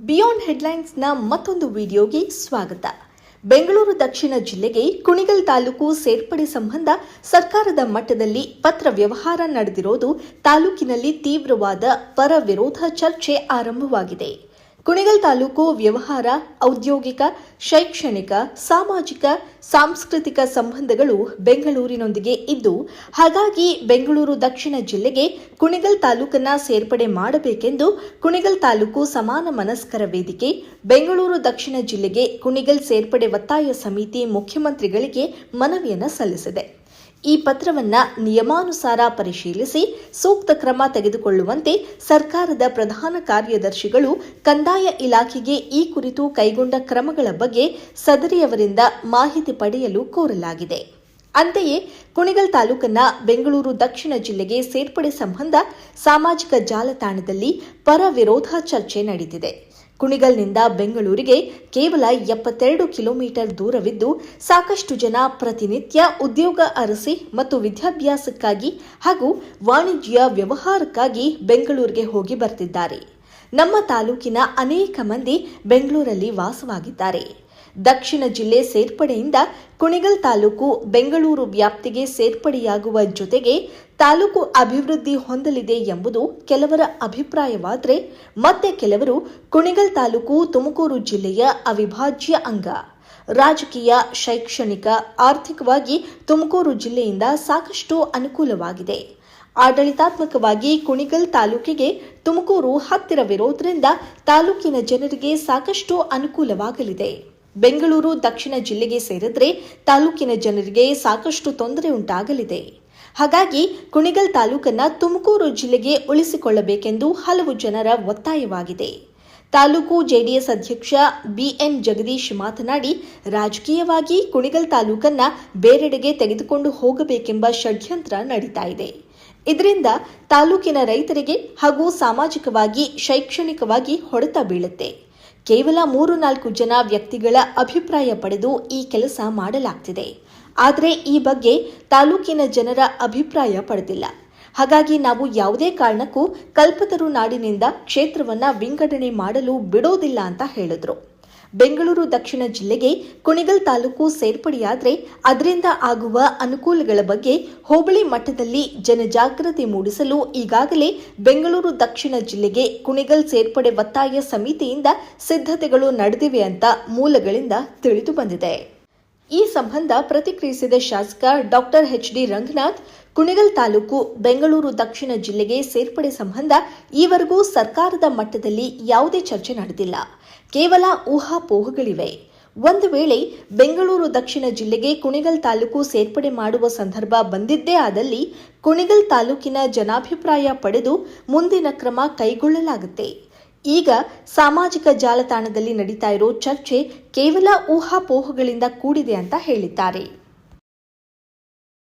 Beyond ಹೆಡ್ಲೈನ್ಸ್ನ ಮತ್ತೊಂದು ವಿಡಿಯೋಗೆ ಸ್ವಾಗತ. ಬೆಂಗಳೂರು ದಕ್ಷಿಣ ಜಿಲ್ಲೆಗೆ ಕುಣಿಗಲ್ ತಾಲೂಕು ಸೇರ್ಪಡೆ ಸಂಬಂಧ ಸರ್ಕಾರದ ಮಟ್ಟದಲ್ಲಿ ಪತ್ರ ವ್ಯವಹಾರ ನಡೆದಿರೋದು ತಾಲೂಕಿನಲ್ಲಿ ತೀವ್ರವಾದ ಪರ ವಿರೋಧ ಚರ್ಚೆ ಆರಂಭವಾಗಿದೆ. ಕುಣಿಗಲ್ ತಾಲೂಕು ವ್ಯವಹಾರ, ಔದ್ಯೋಗಿಕ, ಶೈಕ್ಷಣಿಕ, ಸಾಮಾಜಿಕ, ಸಾಂಸ್ಕೃತಿಕ ಸಂಬಂಧಗಳು ಬೆಂಗಳೂರಿನೊಂದಿಗೆ ಇದ್ದು, ಹಾಗಾಗಿ ಬೆಂಗಳೂರು ದಕ್ಷಿಣ ಜಿಲ್ಲೆಗೆ ಕುಣಿಗಲ್ ತಾಲೂಕನ್ನ ಸೇರ್ಪಡೆ ಮಾಡಬೇಕೆಂದು ಕುಣಿಗಲ್ ತಾಲೂಕು ಸಮಾನ ಮನಸ್ಕರ ವೇದಿಕೆ, ಬೆಂಗಳೂರು ದಕ್ಷಿಣ ಜಿಲ್ಲೆಗೆ ಕುಣಿಗಲ್ ಸೇರ್ಪಡೆ ಒತ್ತಾಯ ಸಮಿತಿ ಮುಖ್ಯಮಂತ್ರಿಗಳಿಗೆ ಮನವಿಯನ್ನು ಸಲ್ಲಿಸಿದೆ. ಈ ಪತ್ರವನ್ನ ನಿಯಮಾನುಸಾರ ಪರಿಶೀಲಿಸಿ ಸೂಕ್ತ ಕ್ರಮ ತೆಗೆದುಕೊಳ್ಳುವಂತೆ ಸರ್ಕಾರದ ಪ್ರಧಾನ ಕಾರ್ಯದರ್ಶಿಗಳು ಕಂದಾಯ ಇಲಾಖೆಗೆ ಈ ಕುರಿತು ಕೈಗೊಂಡ ಕ್ರಮಗಳ ಬಗ್ಗೆ ಸದರಿಯವರಿಂದ ಮಾಹಿತಿ ಪಡೆಯಲು ಕೋರಲಾಗಿದೆ. ಅಂತೆಯೇ ಕುಣಿಗಲ್ ತಾಲೂಕನ್ನ ಬೆಂಗಳೂರು ದಕ್ಷಿಣ ಜಿಲ್ಲೆಗೆ ಸೇರ್ಪಡೆ ಸಂಬಂಧ ಸಾಮಾಜಿಕ ಜಾಲತಾಣದಲ್ಲಿ ಪರ ವಿರೋಧ ಚರ್ಚೆ ನಡೆದಿದೆ. ಕುಣಿಗಲ್ನಿಂದ ಬೆಂಗಳೂರಿಗೆ ಕೇವಲ ಎಪ್ಪತ್ತೆರಡು ಕಿಲೋಮೀಟರ್ ದೂರವಿದ್ದು ಸಾಕಷ್ಟು ಜನ ಪ್ರತಿನಿತ್ಯ ಉದ್ಯೋಗ ಅರಸಿ ಮತ್ತು ವಿದ್ಯಾಭ್ಯಾಸಕ್ಕಾಗಿ ಹಾಗೂ ವಾಣಿಜ್ಯ ವ್ಯವಹಾರಕ್ಕಾಗಿ ಬೆಂಗಳೂರಿಗೆ ಹೋಗಿ ಬರ್ತಿದ್ದಾರೆ. ನಮ್ಮ ತಾಲೂಕಿನ ಅನೇಕ ಮಂದಿ ಬೆಂಗಳೂರಲ್ಲಿ ವಾಸವಾಗಿದ್ದಾರೆ. ದಕ್ಷಿಣ ಜಿಲ್ಲೆ ಸೇರ್ಪಡೆಯಿಂದ ಕುಣಿಗಲ್ ತಾಲೂಕು ಬೆಂಗಳೂರು ವ್ಯಾಪ್ತಿಗೆ ಸೇರ್ಪಡೆಯಾಗುವ ಜೊತೆಗೆ ತಾಲೂಕು ಅಭಿವೃದ್ಧಿ ಹೊಂದಲಿದೆ ಎಂಬುದು ಕೆಲವರ ಅಭಿಪ್ರಾಯವಾದರೆ ಮತ್ತೆ ಕೆಲವರು ಕುಣಿಗಲ್ ತಾಲೂಕು ತುಮಕೂರು ಜಿಲ್ಲೆಯ ಅವಿಭಾಜ್ಯ ಅಂಗ. ರಾಜಕೀಯ, ಶೈಕ್ಷಣಿಕ, ಆರ್ಥಿಕವಾಗಿ ತುಮಕೂರು ಜಿಲ್ಲೆಯಿಂದ ಸಾಕಷ್ಟು ಅನುಕೂಲವಾಗಿದೆ. ಆಡಳಿತಾತ್ಮಕವಾಗಿ ಕುಣಿಗಲ್ ತಾಲೂಕಿಗೆ ತುಮಕೂರು ಹತ್ತಿರವಿರೋದ್ರಿಂದ ತಾಲೂಕಿನ ಜನರಿಗೆ ಸಾಕಷ್ಟು ಅನುಕೂಲವಾಗಲಿದೆ. ಬೆಂಗಳೂರು, ದಕ್ಷಿಣ ಜಿಲ್ಲೆಗೆ ಸೇರಿದ್ರೆ ತಾಲೂಕಿನ ಜನರಿಗೆ ಸಾಕಷ್ಟು ತೊಂದರೆ ಉಂಟಾಗಲಿದೆ. ಹಾಗಾಗಿ ಕುಣಿಗಲ್ ತಾಲೂಕನ್ನು ತುಮಕೂರು ಜಿಲ್ಲೆಗೆ ಉಳಿಸಿಕೊಳ್ಳಬೇಕೆಂದು ಹಲವು ಜನರ ಒತ್ತಾಯವಾಗಿದೆ. ತಾಲೂಕು ಜೆಡಿಎಸ್ ಅಧ್ಯಕ್ಷ ಬಿಎನ್ ಜಗದೀಶ್ ಮಾತನಾಡಿ, ರಾಜಕೀಯವಾಗಿ ಕುಣಿಗಲ್ ತಾಲೂಕನ್ನ ಬೇರೆಡೆಗೆ ತೆಗೆದುಕೊಂಡು ಹೋಗಬೇಕೆಂಬ ಷಡ್ಯಂತ್ರ ನಡೀತಾ ಇದೆ. ಇದರಿಂದ ತಾಲೂಕಿನ ರೈತರಿಗೆ ಹಾಗೂ ಸಾಮಾಜಿಕವಾಗಿ, ಶೈಕ್ಷಣಿಕವಾಗಿ ಹೊಡೆತ ಬೀಳುತ್ತೆ. ಕೇವಲ ಮೂರು ನಾಲ್ಕು ಜನ ವ್ಯಕ್ತಿಗಳ ಅಭಿಪ್ರಾಯ ಪಡೆದು ಈ ಕೆಲಸ ಮಾಡಲಾಗ್ತಿದೆ. ಆದರೆ ಈ ಬಗ್ಗೆ ತಾಲೂಕಿನ ಜನರ ಅಭಿಪ್ರಾಯ ಪಡೆದಿಲ್ಲ. ಹಾಗಾಗಿ ನಾವು ಯಾವುದೇ ಕಾರಣಕ್ಕೂ ಕಲ್ಪತರು ನಾಡಿನಿಂದ ಕ್ಷೇತ್ರವನ್ನ ವಿಂಗಡಣೆ ಮಾಡಲು ಬಿಡೋದಿಲ್ಲ ಅಂತ ಹೇಳಿದ್ರು. ಬೆಂಗಳೂರು ದಕ್ಷಿಣ ಜಿಲ್ಲೆಗೆ ಕುಣಿಗಲ್ ತಾಲೂಕು ಸೇರ್ಪಡೆಯಾದರೆ ಅದರಿಂದ ಆಗುವ ಅನುಕೂಲಗಳ ಬಗ್ಗೆ ಹೋಬಳಿ ಮಟ್ಟದಲ್ಲಿ ಜನಜಾಗೃತಿ ಮೂಡಿಸಲು ಈಗಾಗಲೇ ಬೆಂಗಳೂರು ದಕ್ಷಿಣ ಜಿಲ್ಲೆಗೆ ಕುಣಿಗಲ್ ಸೇರ್ಪಡೆ ಒತ್ತಾಯ ಸಮಿತಿಯಿಂದ ಸಿದ್ಧತೆಗಳು ನಡೆದಿವೆ ಅಂತ ಮೂಲಗಳಿಂದ ತಿಳಿದು ಬಂದಿದೆ. ಈ ಸಂಬಂಧ ಪ್ರತಿಕ್ರಿಯಿಸಿದ ಶಾಸಕ doctor H D Ranganath, Kunigal taluk Bengaluru Dakshina ಜಿಲ್ಲೆಗೆ ಸೇರ್ಪಡೆ ಸಂಬಂಧ ಈವರೆಗೂ ಸರ್ಕಾರದ ಮಟ್ಟದಲ್ಲಿ ಯಾವುದೇ ಚರ್ಚೆ ನಡೆದಿಲ್ಲ. ಕೇವಲ ಊಹಾಪೋಹಗಳಿವೆ. ಒಂದು ವೇಳೆ ಬೆಂಗಳೂರು ದಕ್ಷಿಣ ಜಿಲ್ಲೆಗೆ ಕುಣಿಗಲ್ ತಾಲೂಕು ಸೇರ್ಪಡೆ ಮಾಡುವ ಸಂದರ್ಭ ಬಂದಿದ್ದೇ ಆದಲ್ಲಿ ಕುಣಿಗಲ್ ತಾಲೂಕಿನ ಜನಾಭಿಪ್ರಾಯ ಪಡೆದು ಮುಂದಿನ ಕ್ರಮ ಕೈಗೊಳ್ಳಲಾಗುತ್ತೆ. ಈಗ ಸಾಮಾಜಿಕ ಜಾಲತಾಣದಲ್ಲಿ ನಡೀತಾ ಇರೋ ಚರ್ಚೆ ಕೇವಲ ಊಹಾಪೋಹಗಳಿಂದ ಕೂಡಿದೆ ಅಂತ ಹೇಳಿದ್ದಾರೆ.